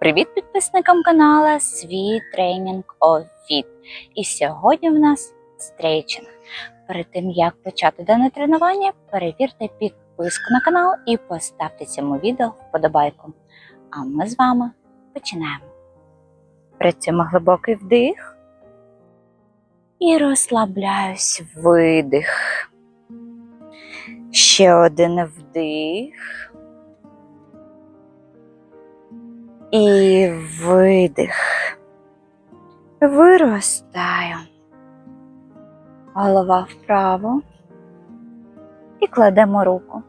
Привіт підписникам каналу Свій тренінг Fit. І сьогодні в нас стрейчинг. Перед тим як почати дане тренування, перевірте підписку на канал і поставте цьому відео вподобайку. А ми з вами починаємо. Працюємо глибокий вдих і розслабляюсь видих. Ще один вдих. І видих. Виростаю. Голова вправо. І кладемо руку.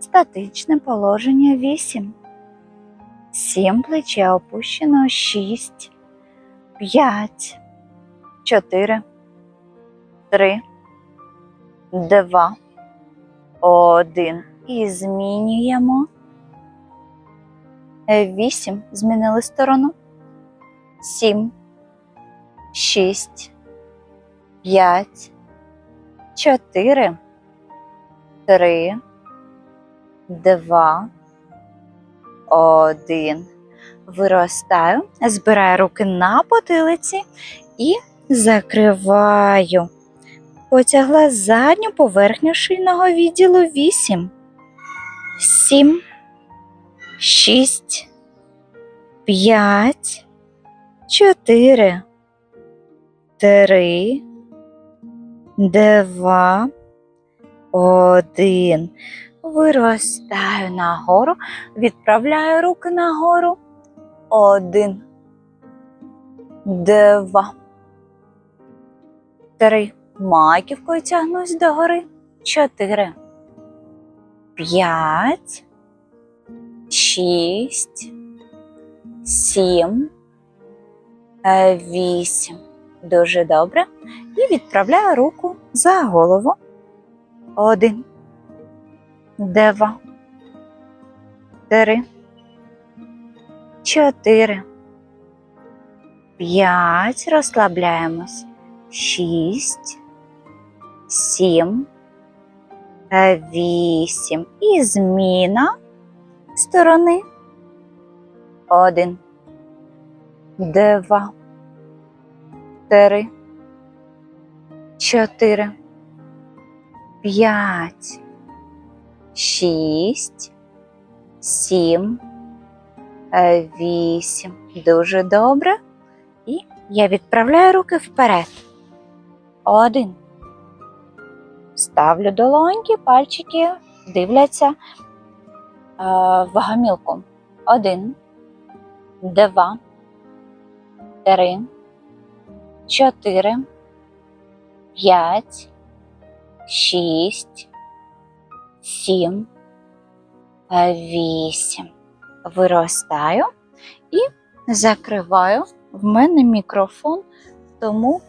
Статичне положення 8. 7 плече опущено 6, 5, 4, 3, 2, 1. І змінюємо. 8. Змінили сторону. 7, 6, 5, 4, 3, 2, 1. Виростаю, збираю руки на потилиці і закриваю. Потягла задню поверхню шийного відділу. 8, 7, 6, 5, 4, 3, 2, 1. Виростаю нагору, відправляю руки нагору. Один, два, три. Маківкою тягнусь догори. Чотири, п'ять, шість, сім, е, вісім. Дуже добре. І відправляю руку за голову. Один, два, три, чотири, п'ять. Розслабляємось. Шість, сім, е, вісім. І зміна сторони. Один, два, три, чотири, п'ять, шість, сім, е, вісім. Дуже добре. І я відправляю руки вперед. Один. Ставлю долоньки, пальчики дивляться е, в гамілку. Один, два, три, чотири, п'ять, шість, сім, вісім. Виростаю і закриваю. В мене мікрофон, тому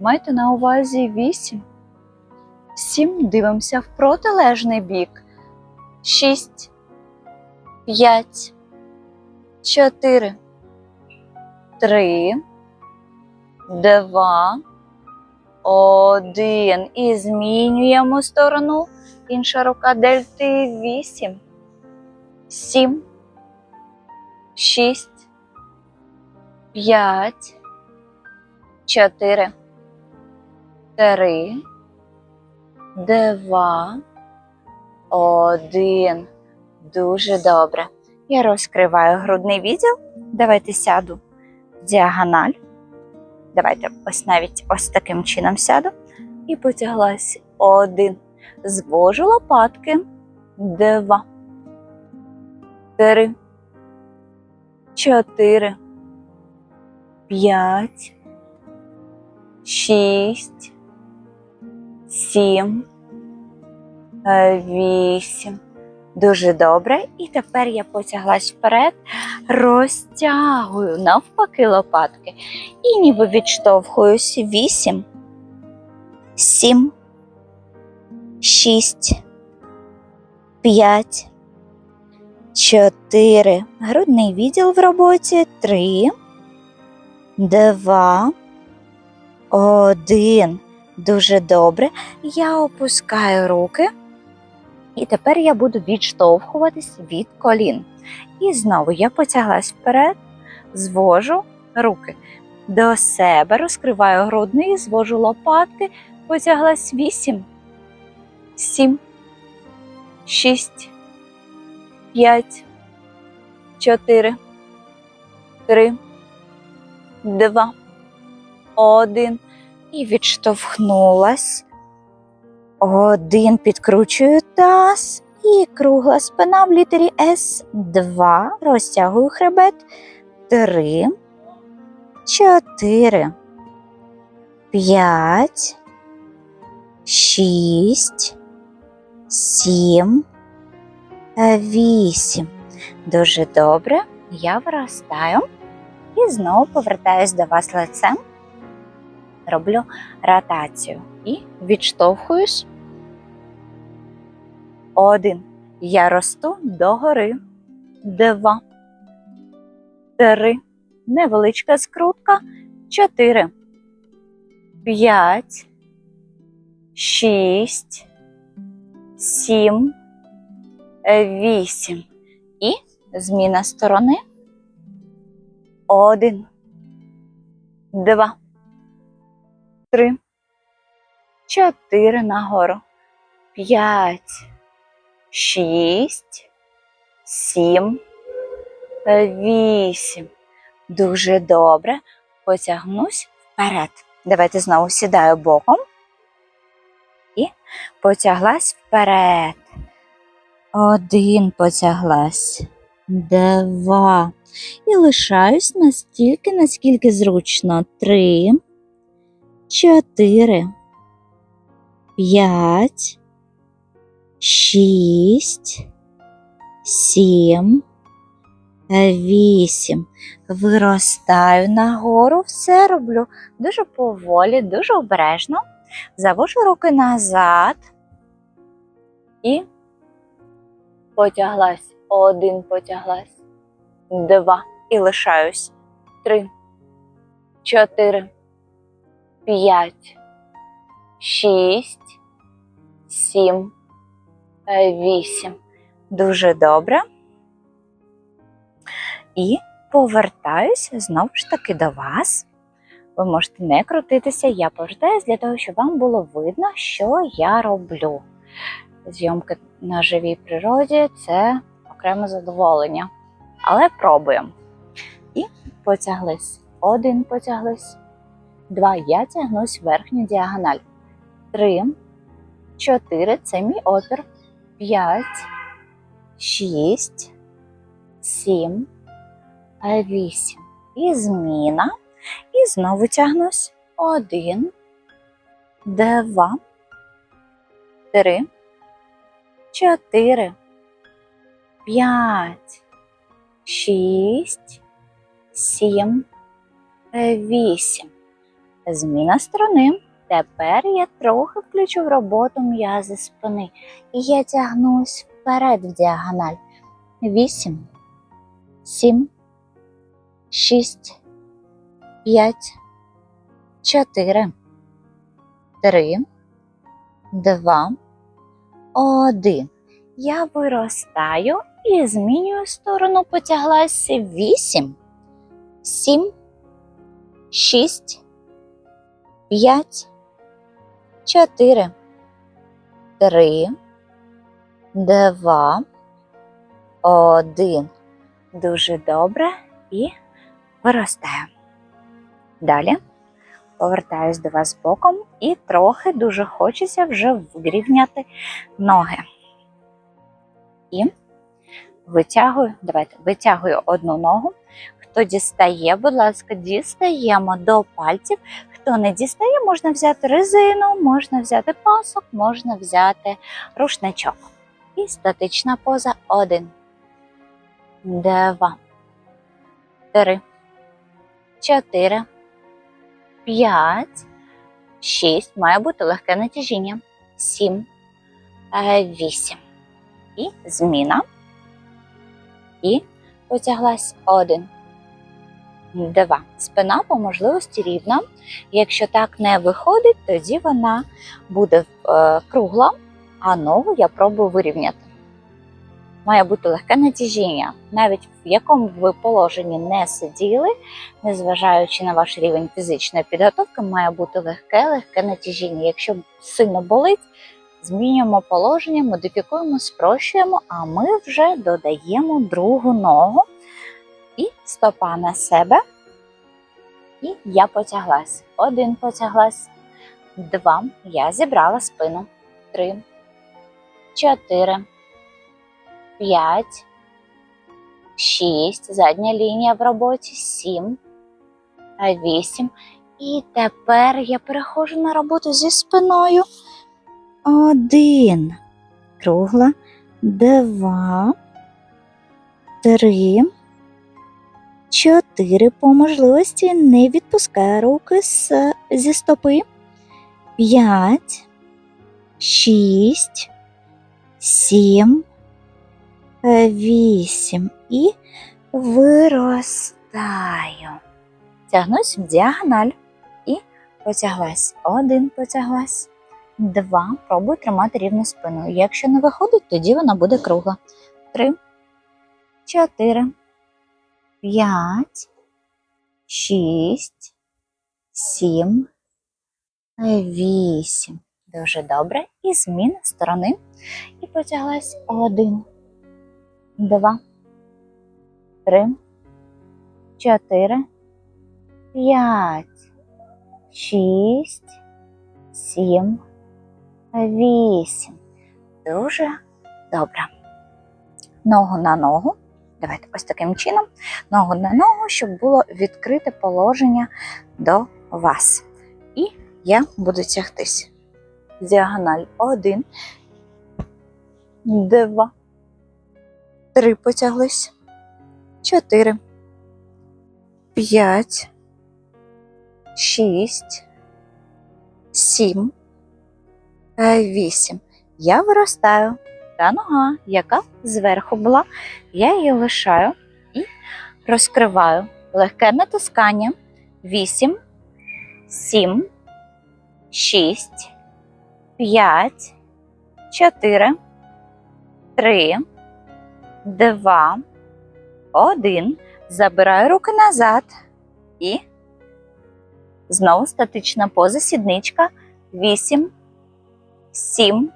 майте на увазі вісім. Сім. Дивимося в протилежний бік. Шість, п'ять, чотири, три, два, один. І змінюємо сторону. Інша рука дельти вісім, сім, шість, п'ять, чотири, три, два, один. Дуже добре. Я розкриваю грудний відділ. Давайте сяду в діагональ. Давайте ось навіть ось таким чином сяду. І потяглась один. Звожу лопатки. Два. Три. Чотири. П'ять. Шість. Сім. Вісім. Дуже добре. І тепер я потяглась вперед, розтягую навпаки лопатки. І ніби відштовхуюсь. Вісім, сім, шість, п'ять, чотири. Грудний відділ в роботі. Три, два, один. Дуже добре. Я опускаю руки. І тепер я буду відштовхуватись від колін. І знову я потяглась вперед, звожу руки до себе, розкриваю грудний, звожу лопатки, потяглась вісім, сім, шість, п'ять, чотири, три, два, один. І відштовхнулась. Один підкручую таз і кругла спина в літері С. Два. Розтягую хребет. Три. Чотири. П'ять. Шість. Сім. Вісім. Дуже добре. Я виростаю. І знову повертаюсь до вас лицем. Роблю ротацію і відштовхуюсь. Один. Я росту догори. Два. Три. Невеличка скрутка. Чотири. П'ять. Шість. Сім. Вісім. І зміна сторони. Один. Два. Три. Чотири нагору. П'ять. Шість. Сім. Вісім. Дуже добре. Потягнусь вперед. Давайте знову сідаю боком. І потяглась вперед. Один потяглась. Два. І лишаюсь настільки, наскільки зручно. Три. Чотири. П'ять. Шість. Сім. Вісім. Виростаю нагору, все роблю дуже поволі, дуже обережно. Завожу руки назад і потяглась. Один потяглась. Два. І лишаюсь. Три. Чотири. П'ять. Шість. Сім. Вісім. Дуже добре. І повертаюсь знову ж таки до вас. Ви можете не крутитися, я повертаюсь для того, щоб вам було видно, що я роблю. Зйомки на живій природі це окреме задоволення. Але пробуємо. І потяглись. Один потяглись. Два. Я тягнусь в верхню діагональ. Три. Чотири. Це мій опір. П'ять. Шість. Сім. Вісім. І зміна. І знову тягнусь. Один. Два. Три. Чотири. П'ять. Шість. Сім. Вісім. Зміна сторони. Тепер я трохи включу в роботу м'язи спини. І я тягнусь вперед в діагональ. Вісім. Сім. Шість. П'ять. Чотири. Три. Два. Один. Я виростаю і змінюю сторону, потяглася вісім, сім, шість, п'ять, чотири, три, два, один. Дуже добре і виростаю. Далі повертаюсь до вас боком і трохи дуже хочеться вже вирівняти ноги. І витягую, давайте витягую одну ногу. Хто дістає, будь ласка, дістаємо до пальців. Хто не дістає, можна взяти резину, можна взяти пасок, можна взяти рушничок. І статична поза. Один, два, три, чотири, п'ять, шість. Має бути легке натяжіння. Сім, е, вісім. І зміна. І потяглась один. Два. Спина по можливості рівна. Якщо так не виходить, тоді вона буде е, кругла а ногу я пробую вирівняти. Має бути легке натяжіння, навіть в якому б ви положенні не сиділи, незважаючи на ваш рівень фізичної підготовки, має бути легке, легке натяжіння. Якщо сильно болить, змінюємо положення, модифікуємо, спрощуємо, а ми вже додаємо другу ногу і стопа на себе. І я потяглась. Один потяглась, два. Я зібрала спину. Три, чотири, п'ять, шість. Задня лінія в роботі. Сім, вісім. І тепер я переходжу на роботу зі спиною. Один. Кругла. Два. Три. Чотири. По можливості не відпускаю руки з, зі стопи. П'ять. Шість. Сім. Вісім. І виростаю. Тягнусь в діагональ. І потяглась. Один потяглась. Два. Пробую тримати рівно спину. Якщо не виходить, тоді вона буде кругла. Три. Чотири. П'ять. Шість. Сім. Вісім. Дуже добре. І зміна сторони. І потяглась один. Два. Три. Чотири. П'ять. Шість. Сім. Вісім. Дуже добре. Ногу на ногу. Давайте ось таким чином. Ногу на ногу, щоб було відкрите положення до вас. І я буду тягтись. Діагональ один. Два. Три потяглись. Чотири. П'ять. Шість. Сім. Вісім. Я виростаю. Та нога, яка зверху була, я її лишаю і розкриваю. Легке натискання. Вісім, сім, шість, п'ять, чотири, три, два, один. Забираю руки назад і знову статична поза сідничка. Вісім, сім,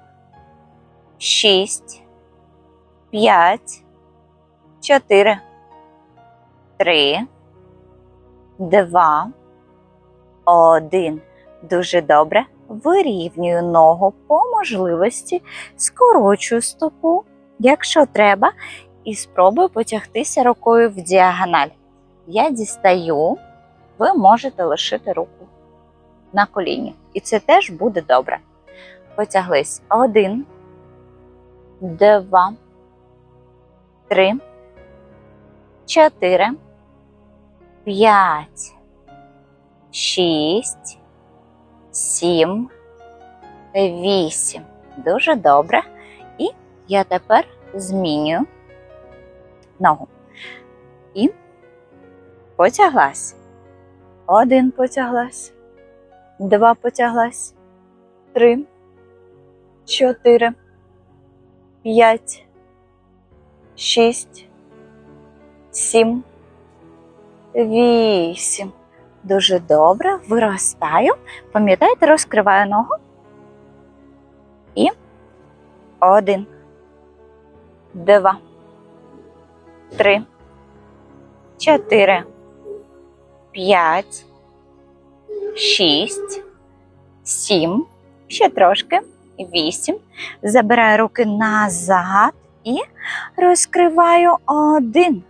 шість, п'ять, чотири, три, два, один. Дуже добре. Вирівнюю ногу по можливості, скорочую стопу, якщо треба, і спробую потягтися рукою в діагональ. Я дістаю, ви можете лишити руку на коліні. І це теж буде добре. Потяглись. Один, два, три, чотири, п'ять, шість, сім, вісім. Дуже добре. І я тепер змінюю ногу. І потяглась. Один потяглась, два потяглась, три, чотири, п'ять, шість, сім, вісім. Дуже добре. Виростаю. Пам'ятаєте, розкриваю ногу. І один, два, три, чотири, п'ять, шість, сім, ще трошки, вісім. Забираю руки назад і розкриваю один.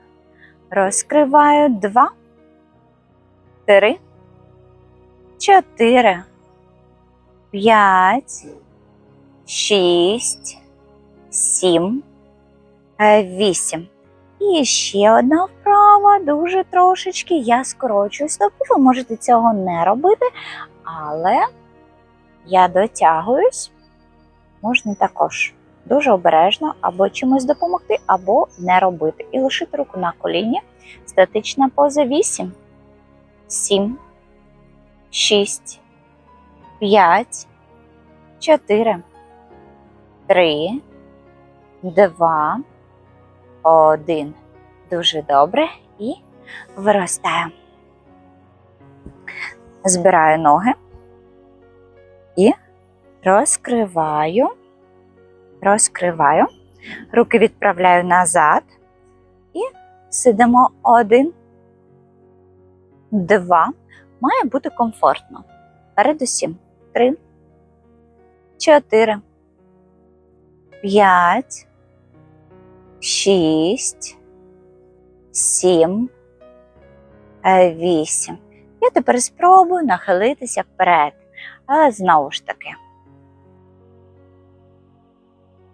Розкриваю два, три, чотири, п'ять, шість, сім, е, вісім. І ще одна вправа, дуже трошечки. Я скорочую стопу. Ви можете цього не робити, але я дотягуюсь. Можна також дуже обережно або чимось допомогти, або не робити. І лишити руку на коліні. Статична поза 8, 7, 6, 5, 4, три, два, один. Дуже добре. І виростаю. Збираю ноги і розкриваю, розкриваю. Руки відправляю назад і сидимо один, два. Має бути комфортно. Передусім. Три, чотири, п'ять, шість, сім, вісім. Я тепер спробую нахилитися вперед, але знову ж таки.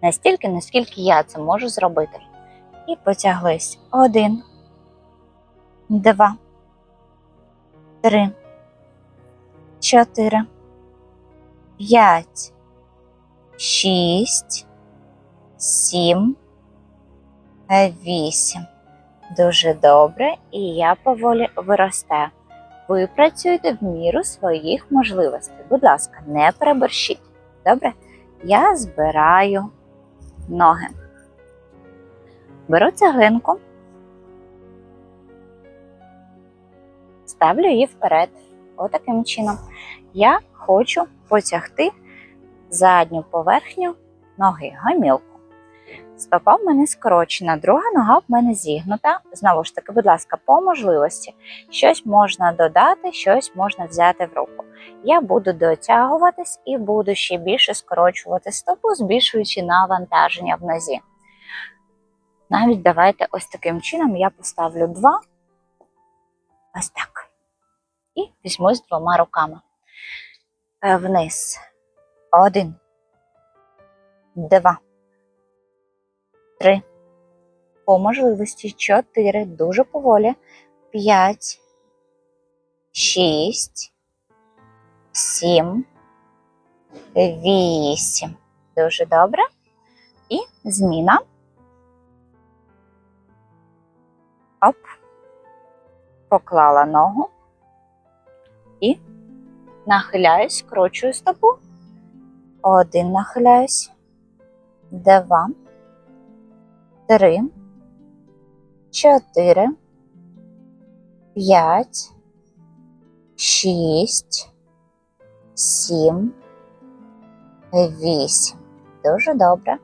Настільки, наскільки я це можу зробити. І потяглись. Один, два, три, чотири, п'ять, шість, сім, вісім. Дуже добре, і я поволі виростаю. Ви працюєте в міру своїх можливостей. Будь ласка, не переборщіть. Добре? Я збираю ноги. Беру цеглинку, ставлю її вперед. Отаким чином. Я хочу потягти задню поверхню ноги, гомілку. Стопа в мене скорочена, друга нога в мене зігнута. Знову ж таки, будь ласка, по можливості. Щось можна додати, щось можна взяти в руку. Я буду дотягуватись і буду ще більше скорочувати стопу, збільшуючи навантаження в нозі. Навіть давайте ось таким чином я поставлю два. Ось так. І візьмусь двома руками. Е, Вниз. Один. Два. Три. По можливості чотири. Дуже поволі. П'ять. Шість. Сім. Вісім. Дуже добре. І зміна. Оп. Поклала ногу. І нахиляюсь, скручую стопу. Один нахиляюсь. Два. Три. Чотири. П'ять. Шість. Сім. Вісім. Дуже добре.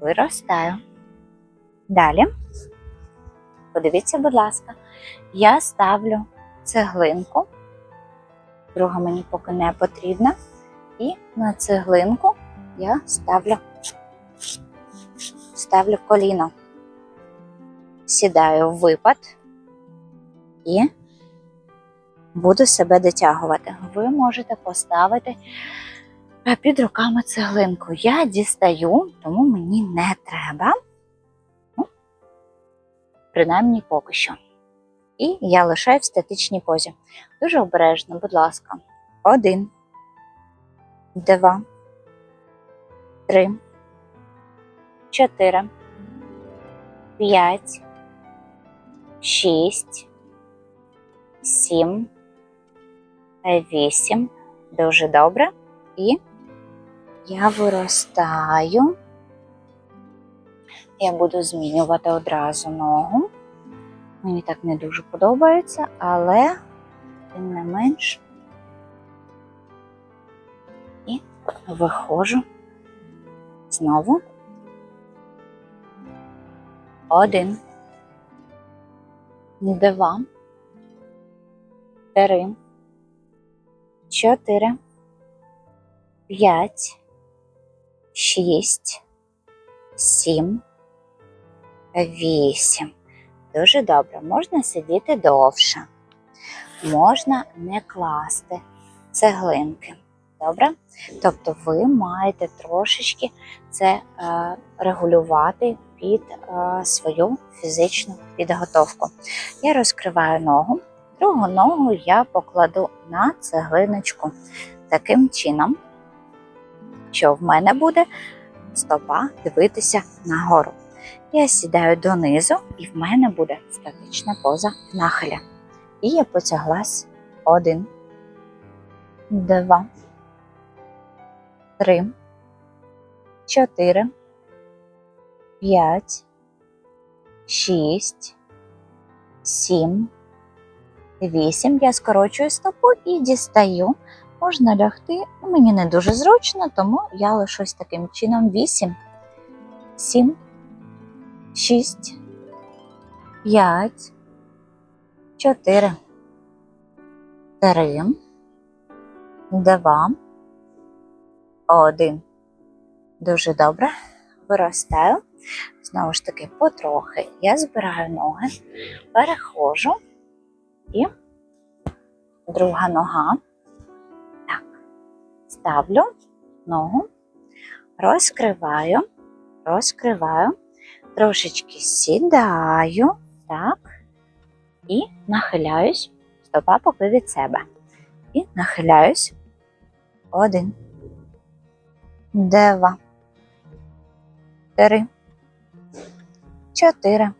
Виростаю. Далі. Подивіться, будь ласка, я ставлю цеглинку. Друга мені поки не потрібна. І на цеглинку я ставлю, ставлю коліно. Сідаю в випад і буду себе дотягувати. Ви можете поставити під руками цеглинку. Я дістаю, тому мені не треба. Ну, принаймні поки що. І я лишаю в статичній позі. Дуже обережно, будь ласка. Один, два, три, чотири, п'ять, шість, сім, вісім. Дуже добре. І я виростаю. Я буду змінювати одразу ногу. Мені так не дуже подобається, але тим не менш. І виходжу знову. Один. Два. Три. Чотири. П'ять. Шість. Сім. Вісім. Дуже добре. Можна сидіти довше. Можна не класти цеглинки. Добре? Тобто ви маєте трошечки це е, регулювати під е, свою фізичну підготовку. Я розкриваю ногу, другу ногу я покладу на цеглиночку таким чином, що в мене буде стопа дивитися нагору. Я сідаю донизу, і в мене буде статична поза нахиля. І я потяглась один, два, три, чотири, п'ять, шість, сім, вісім. Я скорочую стопу і дістаю. Можна лягти. Ну, Мені не дуже зручно, тому я лишусь таким чином. Вісім, сім, шість, п'ять, чотири, три, два, один. Дуже добре. Виростаю. Знову ж таки, потрохи. Я збираю ноги, перехожу і друга нога. Так, ставлю ногу, розкриваю, розкриваю, трошечки сідаю, так, і нахиляюсь, стопа поки від себе. І нахиляюсь. Один, два, три, чотири,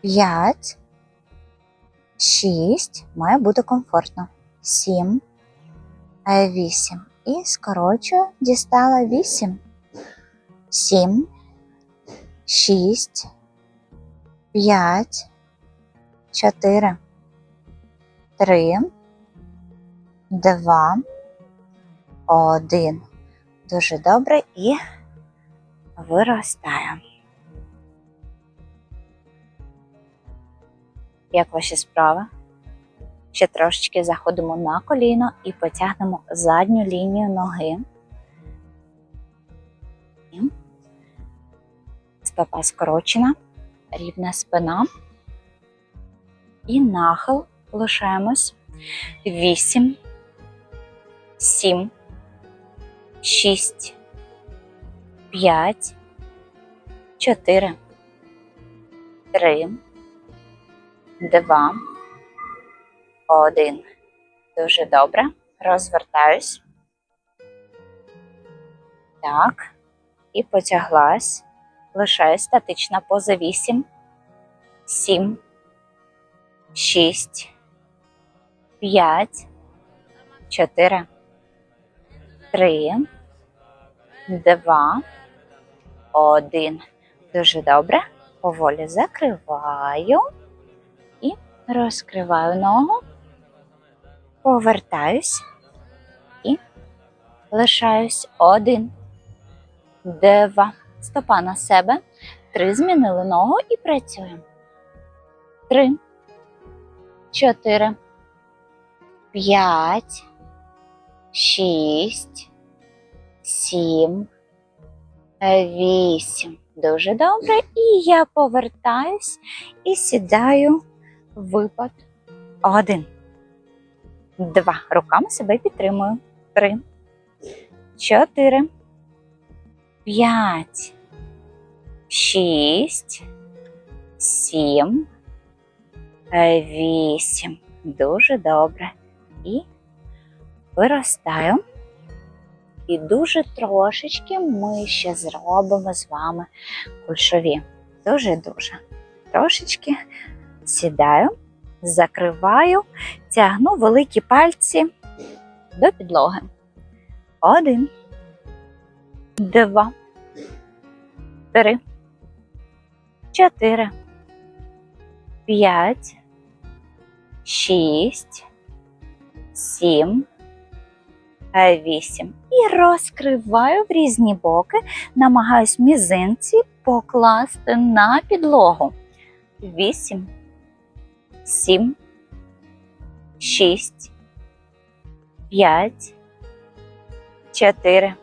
п'ять, шість. Має бути комфортно. Сім, вісім. І скорочую, дістала вісім, сім, шість, п'ять, чотири, три, два, один. Дуже добре і виростаю. Як ваші справи? Ще трошечки заходимо на коліно і потягнемо задню лінію ноги. Стопа скорочена, рівна спина. І нахил лишаємось. Вісім, сім, шість, п'ять, чотири, три, два, один. Дуже добре. Розвертаюсь. Так. І потяглась. Лишаю статична поза 8, 7, 6, 5, 4, 3, 2, 1. Дуже добре. Поволі закриваю і розкриваю ногу, повертаюсь і лишаюсь один, два. Стопа на себе. Три. Змінили ногу і працюємо. Три. Чотири. П'ять. Шість. Сім. Вісім. Дуже добре. І я повертаюсь і сідаю в випад. Один. Два. Руками себе підтримую. Три. Чотири. П'ять, шість, сім, вісім. Дуже добре. І виростаю. І дуже трошечки ми ще зробимо з вами кульшові. Дуже-дуже. Трошечки сідаю, закриваю, тягну великі пальці до підлоги. Один два, три, чотири, п'ять, шість, сім, вісім. І розкриваю в різні боки, намагаюсь мізинці покласти на підлогу. Вісім, сім, шість, п'ять, чотири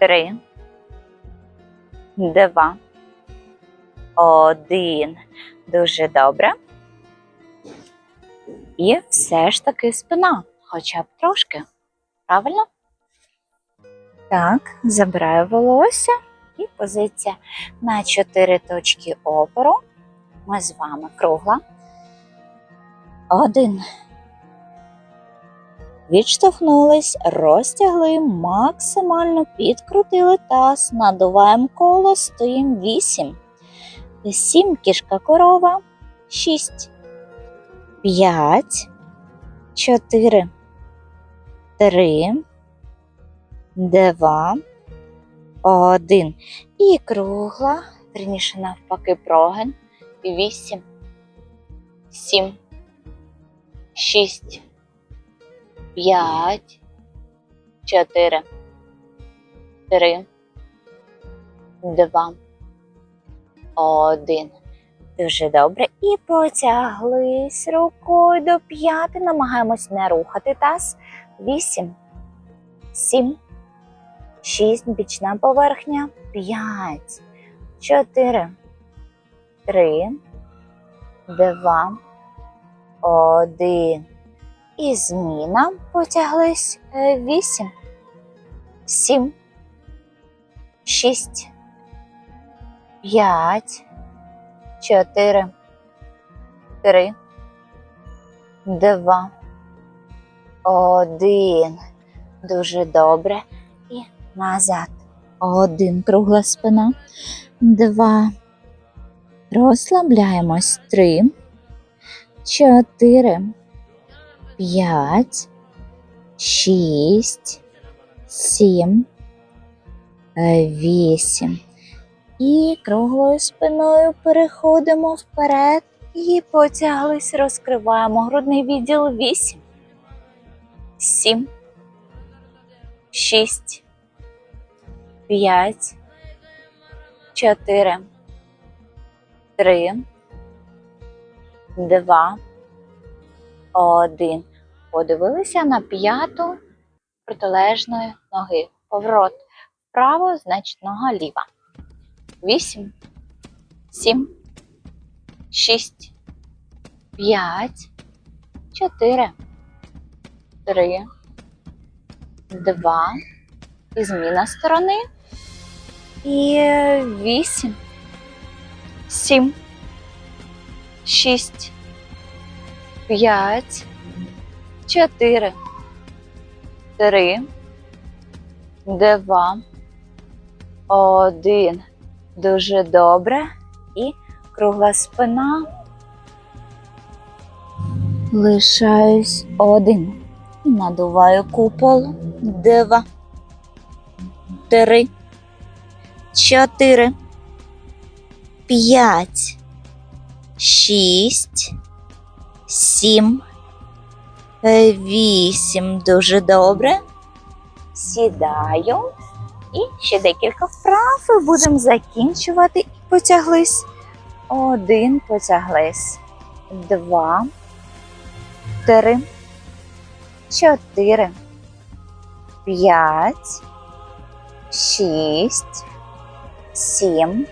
три, два, один. Дуже добре. І все ж таки спина, хоча б трошки. Правильно? Так, забираю волосся і позиція на чотири точки опору. Ми з вами кругла. Один. Відштовхнулись, розтягли, максимально підкрутили таз, надуваємо коло, стоїмо 8. 7 кішка корова, 6, 5, 4, 3, два, один. І кругла, верніше навпаки, прогин. Вісім, сім, шість, п'ять, чотири, три, два, один. Дуже добре. І потяглись рукою до п'яти. Намагаємось не рухати таз. Вісім, сім, шість, бічна поверхня, п'ять, чотири, три, два, один. І зміна потяглись. Е, Вісім, сім, шість, п'ять, чотири, три, два, один. Дуже добре. І назад. Один. Кругла спина. Два. Розслабляємось. Три. Чотири. П'ять. Шість. Сім. Вісім. І круглою спиною переходимо вперед і потяглись, розкриваємо грудний відділ 8, 7, 6, 5, 4, 3, 2, 1. Подивилися на п'яту протилежної ноги. Поворот вправо, значить нога ліва. Вісім, сім, шість, п'ять, чотири, три, два. І зміна сторони. І вісім, сім, шість, п'ять, чотири, три, два, один. Дуже добре. І кругла спина. Лишаюсь один. Надуваю купол. Два. Три. Чотири. П'ять. Шість. Сім. Вісім. Дуже добре. Сідаю. І ще декілька вправ і будемо закінчувати. І потяглись. Один потяглись. Два. Три. Чотири. П'ять. Шість. Сім.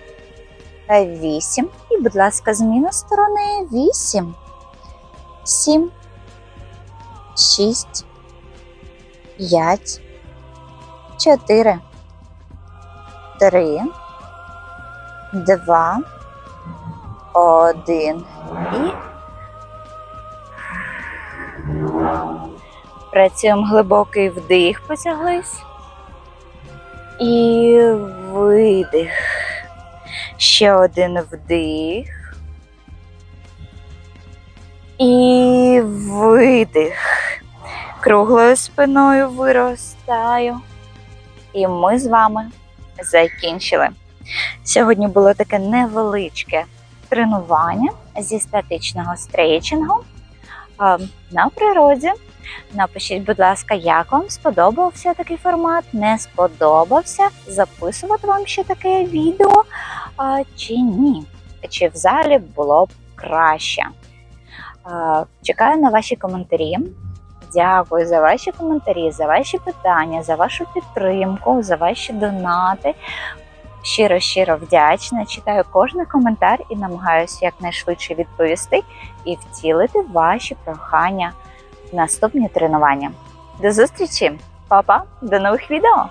Вісім. І, будь ласка, зміна сторони. Вісім. Сім. Шість. П'ять. Чотири три, два, один. І працюємо глибокий вдих, потяглись. І видих. Ще один вдих. І видих. Круглою спиною виростаю. І ми з вами закінчили. Сьогодні було таке невеличке тренування зі статичного стрейчингу на природі. Напишіть, будь ласка, як вам сподобався такий формат, не сподобався записувати вам ще таке відео а, чи ні? Чи в залі було б краще? А, Чекаю на ваші коментарі. Дякую за ваші коментарі, за ваші питання, за вашу підтримку, за ваші донати. Щиро, щиро вдячна. Читаю кожен коментар і намагаюся якнайшвидше відповісти і втілити ваші прохання наступні тренування. До зустрічі, Па-па! до нових відео!